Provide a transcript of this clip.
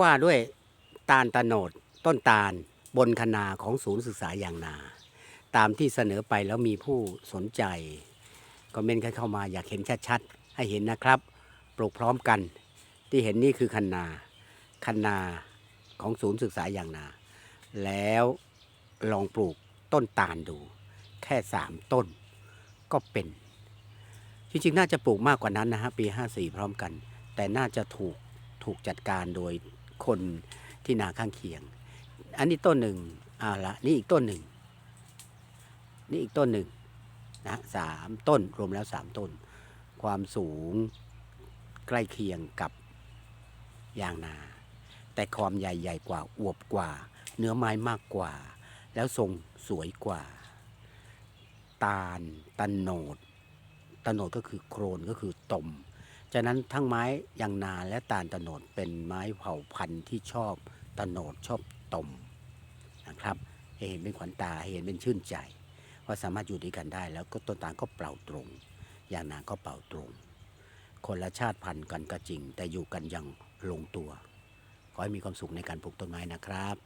ว่าด้วยตาลตะโนดต้นตาลบนคนาของศูนย์ศึกษายางนา ตามที่เสนอไปแล้วมีผู้สนใจก็เมนต์กันเข้ามาอยากเห็นชัดๆ ให้เห็นนะครับปลูกพร้อมกัน ที่เห็นนี่คือคันาคันาของศูนย์ศึกษายางนา แล้วลองปลูกต้นตาลดู แค่สามต้นก็เป็น จริงๆ น่าจะปลูกมากกว่านั้นนะฮะปี 54 พร้อมกัน แต่น่าจะถูกถูกจัดการโดย คนที่นาข้างเคียง อันนี้ต้นหนึ่งอ่าละนี่อีกต้นหนึ่ง นี่อีกต้นหนึ่งนะฮะสามต้นรวมแล้วสามต้น ความสูงใกล้เคียงกับยางนา แต่ความใหญ่ใหญ่กว่าอวบกว่า เนื้อไม้มากกว่า แล้วทรงสวยกว่า ตาลตะโนดตะโนดก็คือโครนก็คือตม ฉะนั้นทั้งไม้ยางนาและตาลตะโนดเป็นไม้เผ่าพันธุ์ที่ชอบตะโนดชอบตมนะครับเห็นเป็นขวัญตาเห็นเป็นชื่นใจว่าสามารถอยู่ด้วยกันได้ แล้วก็ต้นตาลก็เป่าตรงยางนาก็เป่าตรง คนละชาติพันธุ์กันก็จริง แต่อยู่กันอย่างลงตัว ขอให้มีความสุขในการปลูกต้นไม้นะครับ